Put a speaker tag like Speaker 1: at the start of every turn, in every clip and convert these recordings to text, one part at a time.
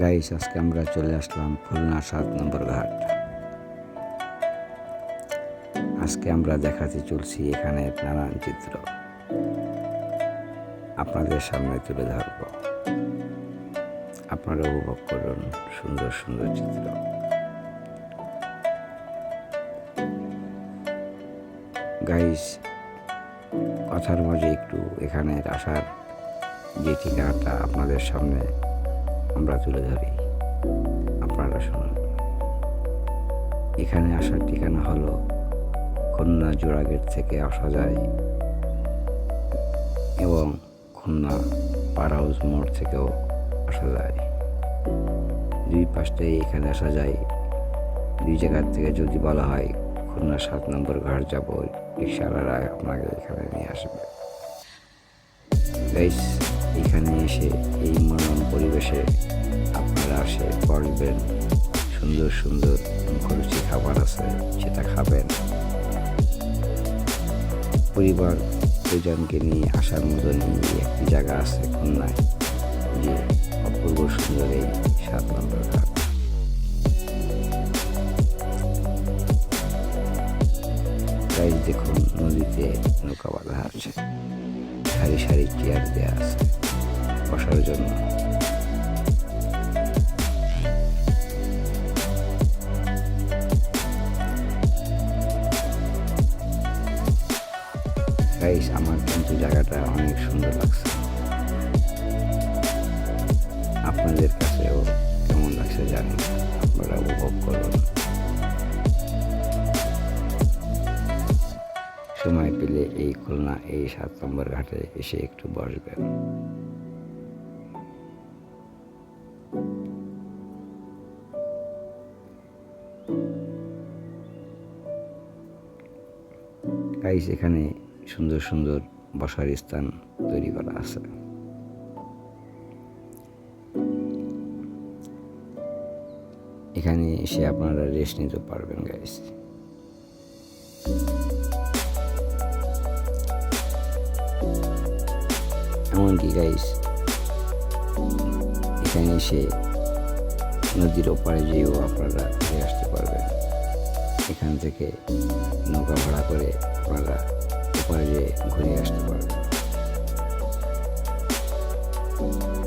Speaker 1: Guys আজকে আমরা চলে আসলাম খুলনা সাত নম্বর ঘাট। আজকে আমরা দেখাতে চলছি এখানে নানান চিত্র। আপনাদের সামনে তুলে ধরব। আপনারা উপভোগ করুন সুন্দর সুন্দর চিত্র। গাইস কথার মাঝে একটু এখানে আসার যে ঠিকানাটা আপনাদের সামনে আমরা তুলে ধরি। আপনারা শুনুন। এখানে আসার ঠিকানা হলো খুলনা জোড়াগেট থেকে আসা যায় এবং খুলনা পার হাউস মোড় থেকেও আসা যায়। দুই পাশটাই এখানে আসা যায়। দুই জায়গার থেকে যদি বলা হয় খুলনা সাত নম্বর ঘাট যাব, রিক্সাওয়ালারা আপনাকে এখানে নিয়ে আসবে। গাইস এখানে এসে এই মনোরম পরিবেশে আপনারা আসে বসবেন। সুন্দর সুন্দর মুখরুচি খাবার আছে, সেটা খাবেন। পরিবার পরিজনকে নিয়ে আসার মতনই একটি জায়গা আছে খুলনায়, যে অপূর্ব সুন্দর এই সাত নম্বর ঘাট। তাই দেখুন, নদীতে নৌকা বাঁধা আছে। সারি সারি চেয়ার দেওয়া আছে। বসার জন্য আমার কিন্তু জায়গাটা অনেক সুন্দর লাগছে। আপনাদের কাছেও কেমন লাগছে জানি আপনারা উপভোগ করুন। সময় পেলে এই খুলনা এই সাত নম্বর ঘাটে এসে একটু বসবেন। গাইস এখানে সুন্দর সুন্দর বসার স্থান তৈরি করা আছে। এখানে এসে আপনারা রেস্ট নিতে পারবেন গাইস এমনকি গাইস এখানে এসে নদীর ওপারে যেয়েও আপনারা ঘুরে আসতে পারবেন। এখান থেকে নৌকা আপনারা ওপারে যেয়ে ঘুরে আসতে পারবেন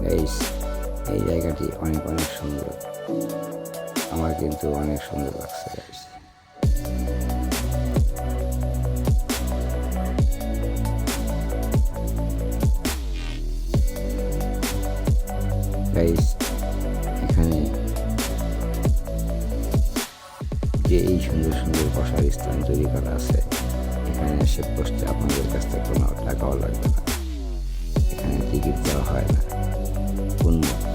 Speaker 1: গাইস এই জায়গাটি অনেক অনেক সুন্দর আমার কিন্তু অনেক সুন্দর লাগছে যে এই সুন্দর সুন্দর বসার স্থান তৈরি করা আছে ফাইন্যান্সের পোস্টে আপনাদের কাছ থেকে কোনো টাকাও লাগবে না। এখানে টিকিট দেওয়া হয় না। উন্মুক্ত